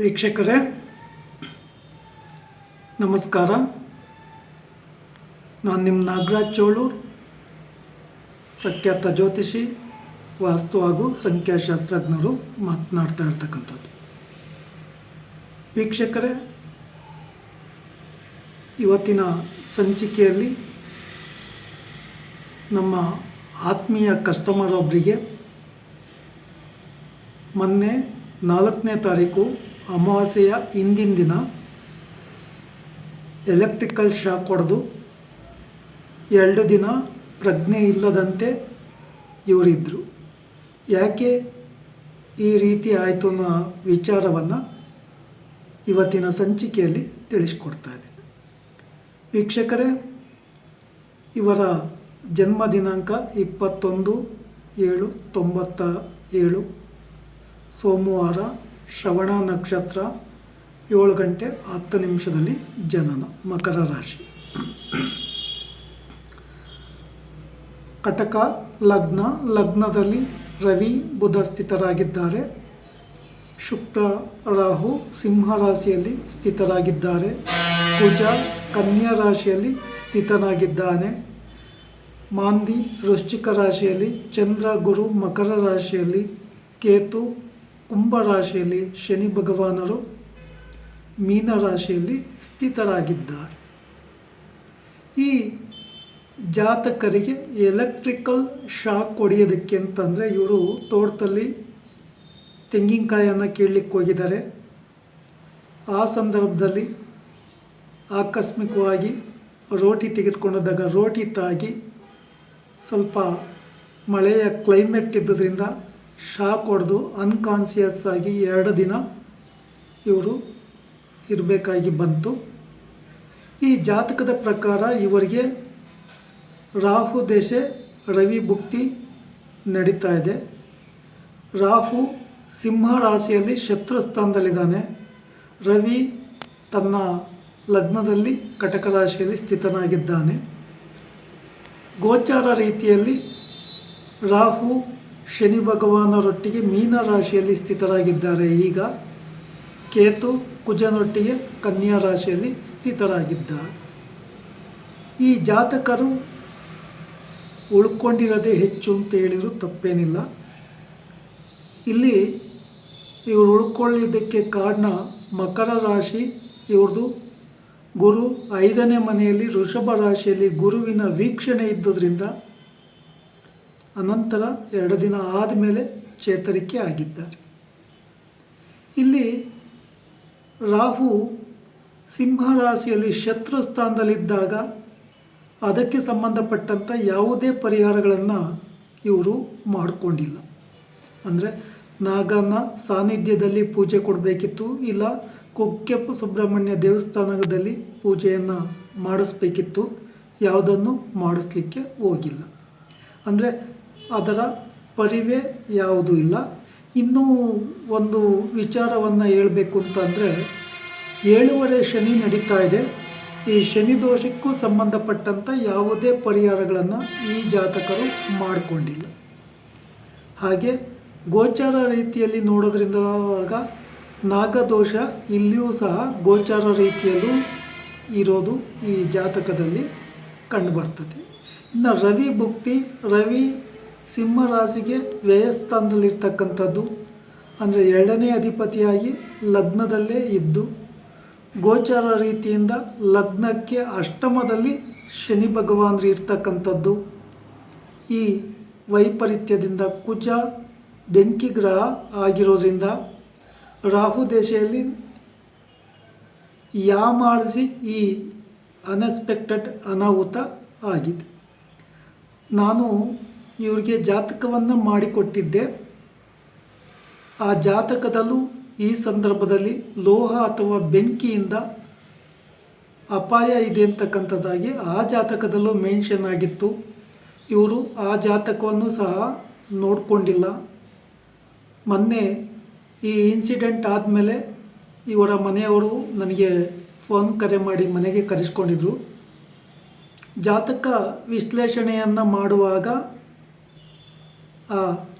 ವೀಕ್ಷಕರೇ, ನಮಸ್ಕಾರ. ನಾನು ನಿಮ್ಮ ನಾಗರಾಜ್ ಚೋಳೂರ್ ಪ್ರಖ್ಯಾತ ಜ್ಯೋತಿಷಿ, ವಾಸ್ತು ಹಾಗೂ ಸಂಖ್ಯಾಶಾಸ್ತ್ರಜ್ಞರು ಮಾತನಾಡ್ತಾ ಇರ್ತಕ್ಕಂಥದ್ದು. ವೀಕ್ಷಕರೇ, ಇವತ್ತಿನ ಸಂಚಿಕೆಯಲ್ಲಿ ನಮ್ಮ ಆತ್ಮೀಯ ಕಸ್ಟಮರ್ ಒಬ್ಬರಿಗೆ ಮೊನ್ನೆ ನಾಲ್ಕನೇ ತಾರೀಕು ಅಮಾವಾಸ್ಯೆಯ ಹಿಂದಿನ ದಿನ ಎಲೆಕ್ಟ್ರಿಕಲ್ ಶಾಕ್ ಹೊಡೆದು ಎರಡು ದಿನ ಪ್ರಜ್ಞೆ ಇಲ್ಲದಂತೆ ಇವರಿದ್ದರು ಯಾಕೆ ಈ ರೀತಿ ಆಯಿತು ಅನ್ನೋ ವಿಚಾರವನ್ನು ಇವತ್ತಿನ ಸಂಚಿಕೆಯಲ್ಲಿ ತಿಳಿಸ್ಕೊಡ್ತಾ ಇದ್ದೀನಿ. ವೀಕ್ಷಕರೇ, ಇವರ ಜನ್ಮ ದಿನಾಂಕ ಇಪ್ಪತ್ತೊಂದು ಏಳು ತೊಂಬತ್ತ ಏಳು ಸೋಮವಾರ ಶ್ರವಣ ನಕ್ಷತ್ರ ಏಳು ಗಂಟೆ ಹತ್ತು ನಿಮಿಷದಲ್ಲಿ ಜನನ, ಮಕರ ರಾಶಿ. ಕಟಕ, ಲಗ್ನ, ಲಗ್ನದಲ್ಲಿ ರವಿ, ಬುಧ ಸ್ಥಿತರಾಗಿದ್ದಾರೆ. ಶುಕ್ರ, ರಾಹು ಸಿಂಹ ರಾಶಿಯಲ್ಲಿ ಸ್ಥಿತರಾಗಿದ್ದಾರೆ. ಕುಜ ಕನ್ಯಾ ರಾಶಿಯಲ್ಲಿ ಸ್ಥಿತನಾಗಿದ್ದಾನೆ. ಮಾಂದಿ, ವೃಶ್ಚಿಕ ರಾಶಿಯಲ್ಲಿ ಚಂದ್ರ, ಗುರು, ಮಕರ ರಾಶಿಯಲ್ಲಿ ಕೇತು ಕುಂಭ ರಾಶಿಯಲ್ಲಿ ಶನಿ ಭಗವಾನರು ಮೀನ ರಾಶಿಯಲ್ಲಿ ಸ್ಥಿತರಾಗಿದ್ದಾರೆ. ಈ ಜಾತಕರಿಗೆ ಎಲೆಕ್ಟ್ರಿಕಲ್ ಶಾಕ್ ಹೊಡೆಯೋದಕ್ಕೆ ಅಂತಂದರೆ ಇವರು ತೋಟದಲ್ಲಿ ತೆಂಗಿನಕಾಯನ್ನು ಕೀಳಲಿಕ್ಕೆ ಹೋಗಿದ್ದಾರೆ. ಆ ಸಂದರ್ಭದಲ್ಲಿ ಆಕಸ್ಮಿಕವಾಗಿ ರೋಟಿ ತೆಗೆದುಕೊಂಡಿದ್ದಾಗ ರೋಟಿ ತಾಗಿ ಸ್ವಲ್ಪ ಮಳೆಯ ಕ್ಲೈಮೇಟ್ ಇದ್ದುದರಿಂದ ಶಾಕ್ ಹೊಡೆದು ಅನ್ಕಾನ್ಸಿಯಸ್ ಆಗಿ ಎರಡು ದಿನ ಇವರು ಇರಬೇಕಾಗಿ ಬಂತು. ಈ ಜಾತಕದ ಪ್ರಕಾರ ಇವರಿಗೆ ರಾಹು ದೇಶೆ ರವಿ ಭುಕ್ತಿ ನಡೀತಾ ಇದೆ. ರಾಹು ಸಿಂಹ ರಾಶಿಯಲ್ಲಿ ಶತ್ರುಸ್ಥಾನದಲ್ಲಿದ್ದಾನೆ ರವಿ ತನ್ನ ಲಗ್ನದಲ್ಲಿ ಕಟಕ ರಾಶಿಯಲ್ಲಿ ಸ್ಥಿತನಾಗಿದ್ದಾನೆ. ಗೋಚಾರ ರೀತಿಯಲ್ಲಿ ರಾಹು ಶನಿ ಭಗವಾನರೊಟ್ಟಿಗೆ ಮೀನ ರಾಶಿಯಲ್ಲಿ ಸ್ಥಿತರಾಗಿದ್ದಾರೆ. ಈಗ ಕೇತು ಕುಜನೊಟ್ಟಿಗೆ ಕನ್ಯಾ ರಾಶಿಯಲ್ಲಿ ಸ್ಥಿತರಾಗಿದ್ದಾರೆ ಈ ಜಾತಕರು ಉಳ್ಕೊಂಡಿರೋದೇ ಹೆಚ್ಚು ಅಂತ ಹೇಳಿದರೂ, ತಪ್ಪೇನಿಲ್ಲ. ಇಲ್ಲಿ ಇವರು ಉಳ್ಕೊಳ್ಳಿದ್ದಕ್ಕೆ ಕಾರಣ ಮಕರ ರಾಶಿ ಇವ್ರದ್ದು ಗುರು ಐದನೇ ಮನೆಯಲ್ಲಿ ವೃಷಭ ರಾಶಿಯಲ್ಲಿ ಗುರುವಿನ ವೀಕ್ಷಣೆ ಇದ್ದುದರಿಂದ ಅನಂತರ ಎರಡು ದಿನ ಆದಮೇಲೆ ಚೇತರಿಕೆ ಆಗಿದ್ದಾರೆ ಇಲ್ಲಿ ರಾಹು ಸಿಂಹ ರಾಶಿಯಲ್ಲಿ ಶತ್ರು ಸ್ಥಾನದಲ್ಲಿದ್ದಾಗ ಅದಕ್ಕೆ ಸಂಬಂಧಪಟ್ಟಂಥ ಯಾವುದೇ ಪರಿಹಾರಗಳನ್ನು ಇವರು ಮಾಡಿಕೊಂಡಿಲ್ಲ. ಅಂದರೆ ನಾಗನ ಸಾನ್ನಿಧ್ಯದಲ್ಲಿ ಪೂಜೆ ಕೊಡಬೇಕಿತ್ತು, ಇಲ್ಲ ಕುಕ್ಕೆ ಸುಬ್ರಹ್ಮಣ್ಯ ದೇವಸ್ಥಾನದಲ್ಲಿ ಪೂಜೆಯನ್ನು ಮಾಡಿಸ್ಬೇಕಿತ್ತು, ಯಾವುದನ್ನು ಮಾಡಿಸ್ಲಿಕ್ಕೆ ಹೋಗಿಲ್ಲ. ಅಂದರೆ ಅದರ ಪರಿವೇ ಯಾವುದೂ ಇಲ್ಲ. ಇನ್ನೂ ಒಂದು ವಿಚಾರವನ್ನು ಹೇಳಬೇಕು ಅಂತಂದರೆ ಏಳುವರೆ ಶನಿ ನಡೀತಾ ಇದೆ. ಈ ಶನಿ ದೋಷಕ್ಕೂ ಸಂಬಂಧಪಟ್ಟಂಥ ಯಾವುದೇ ಪರಿಹಾರಗಳನ್ನು ಈ ಜಾತಕರು ಮಾಡಿಕೊಂಡಿಲ್ಲ. ಹಾಗೆ ಗೋಚಾರ ರೀತಿಯಲ್ಲಿ ನೋಡೋದ್ರಿಂದ ಆಗ ನಾಗದೋಷ ಇಲ್ಲಿಯೂ ಸಹ ಗೋಚಾರ ರೀತಿಯಲ್ಲೂ ಇರೋದು ಈ ಜಾತಕದಲ್ಲಿ ಕಂಡುಬರ್ತದೆ ಇನ್ನು ರವಿ ಭುಕ್ತಿ, ರವಿ ಸಿಂಹ ರಾಶಿಗೆ ವ್ಯಯಸ್ಥಾನದಲ್ಲಿರ್ತಕ್ಕಂಥದ್ದು, ಅಂದರೆ ಎರಡನೇ ಅಧಿಪತಿಯಾಗಿ ಲಗ್ನದಲ್ಲೇ ಇದ್ದು, ಗೋಚಾರ ರೀತಿಯಿಂದ ಲಗ್ನಕ್ಕೆ ಅಷ್ಟಮದಲ್ಲಿ ಶನಿ ಭಗವಾನ್ ಇರ್ತಕ್ಕಂಥದ್ದು. ಈ ವೈಪರೀತ್ಯದಿಂದ ಕುಜ, ಬೆಂಕಿ ಗ್ರಹ ಆಗಿರೋದ್ರಿಂದ ರಾಹು ದೇಶದಲ್ಲಿ ಯಾಮಾಡಿಸಿ ಈ ಅನ್ಎಕ್ಸ್ಪೆಕ್ಟೆಡ್ ಅನಾಹುತ ಆಗಿದೆ. ನಾನು ಇವರಿಗೆ ಜಾತಕವನ್ನು ಮಾಡಿಕೊಟ್ಟಿದ್ದೆ. ಆ ಜಾತಕದಲ್ಲೂ ಈ ಸಂದರ್ಭದಲ್ಲಿ ಲೋಹ ಅಥವಾ ಬೆಂಕಿಯಿಂದ ಅಪಾಯ ಇದೆ ಅಂತಕ್ಕಂಥದ್ದಾಗಿ ಆ ಜಾತಕದಲ್ಲೂ ಮೆನ್ಷನ್ ಆಗಿತ್ತು. ಇವರು ಆ ಜಾತಕವನ್ನು ಸಹ ನೋಡಿಕೊಂಡಿಲ್ಲ. ಮೊನ್ನೆ ಈ ಇನ್ಸಿಡೆಂಟ್ ಆದಮೇಲೆ ಇವರ ಮನೆಯವರು ನನಗೆ ಫೋನ್ ಕರೆ ಮಾಡಿ ಮನೆಗೆ ಕರೆಸ್ಕೊಂಡಿದ್ರು. ಜಾತಕ ವಿಶ್ಲೇಷಣೆಯನ್ನು ಮಾಡುವಾಗ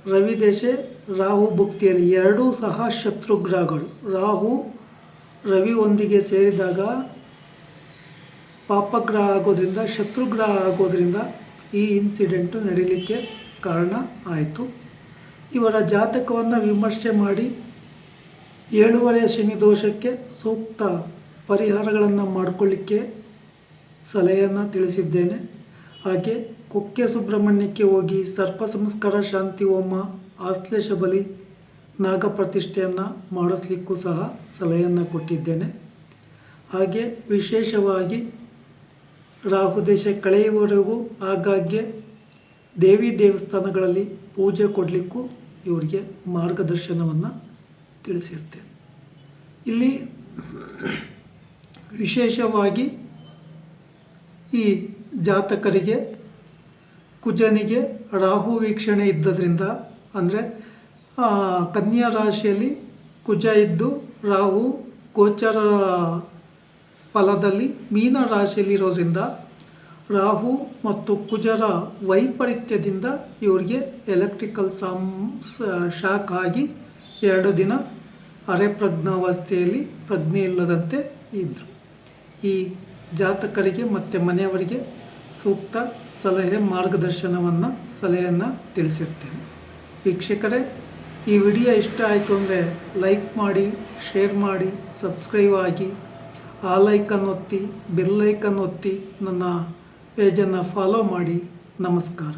ರವಿ ದೇಶೆ, ರಾಹು ಭುಕ್ತಿಯಲ್ಲಿ ಎರಡೂ ಸಹ ಶತ್ರುಗ್ರಹಗಳು. ರಾಹು ರವಿಯೊಂದಿಗೆ ಸೇರಿದಾಗ ಪಾಪಗ್ರಹ ಆಗೋದ್ರಿಂದ, ಶತ್ರುಗ್ರಹ ಆಗೋದ್ರಿಂದ ಈ ಇನ್ಸಿಡೆಂಟು ನಡೀಲಿಕ್ಕೆ ಕಾರಣ ಆಯಿತು. ಇವರ ಜಾತಕವನ್ನು ವಿಮರ್ಶೆ ಮಾಡಿ ಏಳುವರೆಯ ಶನಿ ದೋಷಕ್ಕೆ ಸೂಕ್ತ ಪರಿಹಾರಗಳನ್ನು ಮಾಡಿಕೊಳ್ಳಿಕ್ಕೆ ಸಲಹೆಯನ್ನು ತಿಳಿಸಿದ್ದೇನೆ. ಹಾಗೆ ಕುಕ್ಕೆ ಸುಬ್ರಹ್ಮಣ್ಯಕ್ಕೆ ಹೋಗಿ ಸರ್ಪ ಸಂಸ್ಕಾರ, ಶಾಂತಿ, ಹೋಮ, ಆಶ್ಲೇಷ ಬಲಿ ನಾಗಪ್ರತಿಷ್ಠೆಯನ್ನು ಮಾಡಿಸ್ಲಿಕ್ಕೂ ಸಹ ಸಲಹೆಯನ್ನು ಕೊಟ್ಟಿದ್ದೇನೆ. ಹಾಗೆ ವಿಶೇಷವಾಗಿ ರಾಹುದೇಶ ಕಳೆಯುವವರೆಗೂ ಆಗಾಗ್ಗೆ ದೇವಿ ದೇವಸ್ಥಾನಗಳಲ್ಲಿ ಪೂಜೆ ಕೊಡಲಿಕ್ಕೂ ಇವರಿಗೆ ಮಾರ್ಗದರ್ಶನವನ್ನು ತಿಳಿಸಿರ್ತೇನೆ. ಇಲ್ಲಿ ವಿಶೇಷವಾಗಿ ಈ ಜಾತಕರಿಗೆ ಕುಜನಿಗೆ ರಾಹು ವೀಕ್ಷಣೆ ಇದ್ದದ್ರಿಂದ, ಅಂದರೆ ಕನ್ಯಾ ರಾಶಿಯಲ್ಲಿ ಕುಜ ಇದ್ದು ರಾಹು ಗೋಚರ ಫಲದಲ್ಲಿ ಮೀನ ರಾಶಿಯಲ್ಲಿರೋದ್ರಿಂದ ರಾಹು ಮತ್ತು ಕುಜರ ವೈಪರೀತ್ಯದಿಂದ ಇವರಿಗೆ ಎಲೆಕ್ಟ್ರಿಕಲ್ ಸಂ ಶಾಕ್ ಆಗಿ ಎರಡು ದಿನ ಅರೆ ಪ್ರಜ್ಞಾವಸ್ಥೆಯಲ್ಲಿ ಪ್ರಜ್ಞೆ ಇಲ್ಲದಂತೆ ಇದ್ದರು ಈ ಜಾತಕರಿಗೆ ಮತ್ತು ಮನೆಯವರಿಗೆ ಸೂಕ್ತ ಸಲಹೆ ಮಾರ್ಗದರ್ಶನವನ್ನು, ಸಲಹೆಯನ್ನು ತಿಳಿಸಿರ್ತೇನೆ. ವೀಕ್ಷಕರೇ, ಈ ವಿಡಿಯೋ ಇಷ್ಟ ಆಯಿತು ಅಂದರೆ ಲೈಕ್ ಮಾಡಿ, ಶೇರ್ ಮಾಡಿ, ಸಬ್ಸ್ಕ್ರೈಬ್ ಆಗಿ, ಆ ಲೈಕನ್ನು ಒತ್ತಿ, ಬೆಲ್ ಲೈಕನ್ನು ಒತ್ತಿ ನನ್ನ ಪೇಜನ್ನು ಫಾಲೋ ಮಾಡಿ. ನಮಸ್ಕಾರ.